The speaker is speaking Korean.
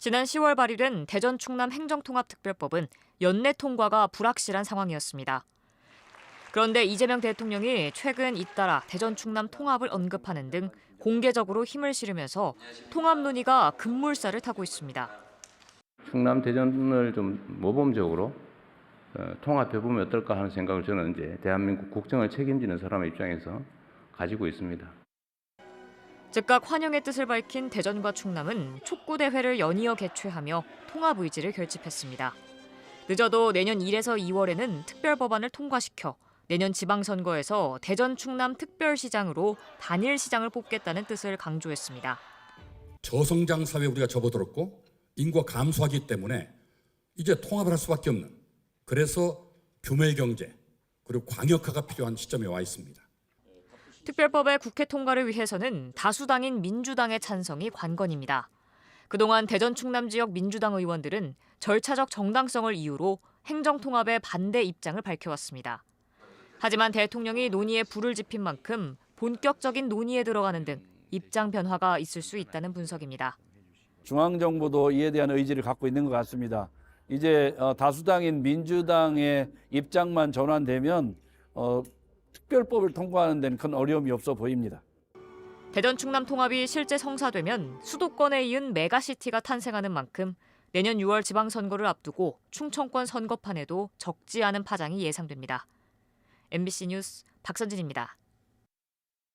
지난 10월 발의된 대전 충남 행정통합특별법은 연내 통과가 불확실한 상황이었습니다. 그런데 이재명 대통령이 최근 잇따라 대전 충남 통합을 언급하는 등 공개적으로 힘을 실으면서 통합 논의가 급물살을 타고 있습니다. 충남 대전을 좀 모범적으로 어, 통합해 보면 어떨까 하는 생각을 저는 이제 대한민국 국정을 책임지는 사람의 입장에서 가지고 있습니다. 즉각 환영의 뜻을 밝힌 대전과 충남은 촉구 대회를 연이어 개최하며 통합 의지를 결집했습니다. 늦어도 내년 1에서 2월에는 특별 법안을 통과시켜 내년 지방선거에서 대전 충남 특별시장으로 단일 시장을 뽑겠다는 뜻을 강조했습니다. 저성장 사회 우리가 접어들었고 인구가 감소하기 때문에 이제 통합을 할 수밖에 없는 그래서 규모의 경제 그리고 광역화가 필요한 시점에 와 있습니다. 특별법의 국회 통과를 위해서는 다수당인 민주당의 찬성이 관건입니다. 그동안 대전 충남 지역 민주당 의원들은 절차적 정당성을 이유로 행정통합에 반대 입장을 밝혀왔습니다. 하지만 대통령이 논의에 불을 지핀 만큼 본격적인 논의에 들어가는 등 입장 변화가 있을 수 있다는 분석입니다. 중앙정부도 이에 대한 의지를 갖고 있는 것 같습니다. 이제 어, 다수당인 민주당의 입장만 전환되면 어, 특별법을 통과하는 데는 큰 어려움이 없어 보입니다. 대전 충남 통합이 실제 성사되면 수도권에 이은 메가시티가 탄생하는 만큼 내년 6월 지방선거를 앞두고 충청권 선거판에도 적지 않은 파장이 예상됩니다. MBC 뉴스 박선진입니다.